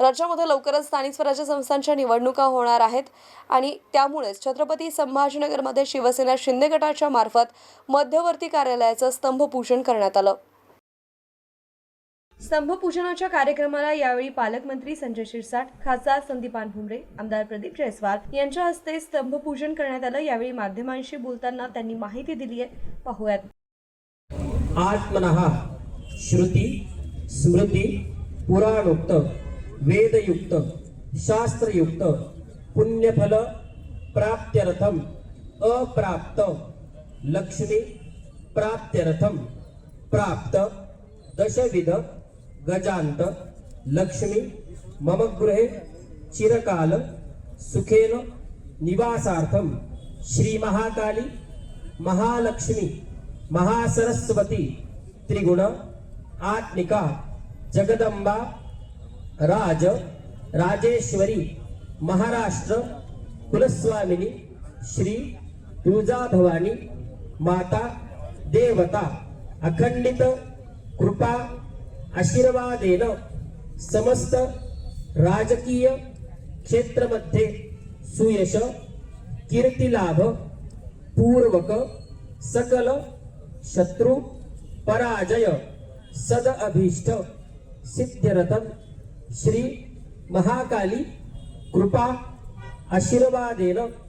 राज्यामध्ये लवकरच स्थानिक स्वराज्य संस्थांच्या निवडणुका होणार आहेत. आणि त्यामुळेच छत्रपती संभाजीनगरमध्ये शिवसेना शिंदे गटाच्या मार्फत मध्यवर्ती कार्यालयाचं स्तंभपूजन करण्यात आलं. स्तंभपूजनाच्या कार्यक्रमाला यावेळी पालकमंत्री संजय शिरसाट खासदार संदीपान भुमरे आमदार प्रदीप जयस्वाल यांच्या हस्ते स्तंभपूजन करण्यात आलं. यावेळी माध्यमांशी बोलताना त्यांनी माहिती दिली आहे. पाहूयात. आत्मनः श्रुती स्मृती पुराणोक्त. वेदयुक्त शास्त्रयुक्त पुण्यफल प्राप्त्यर्थम अप्राप्त लक्ष्मी प्राप्त्यर्थम प्राप्त दशविध गजांत लक्ष्मी मम गृहे चिरकाल सुखेन निवासार्थम श्री महाकाली महालक्ष्मी महासरस्वती त्रिगुण आत्मिका जगदंबा राज राजेश्वरी महाराष्ट्र कुलस्वामिनी श्री तुळजाभवानी माता देवता अखंडित कृपा आशीर्वादेन समस्त राजकीय क्षेत्रमध्ये सुयश कीर्तिलाभ पूर्वक सकल शत्रु पराजय सद अभीष्ट सिद्ध्यरथम श्री महाकाली कृपा आशीर्वादेन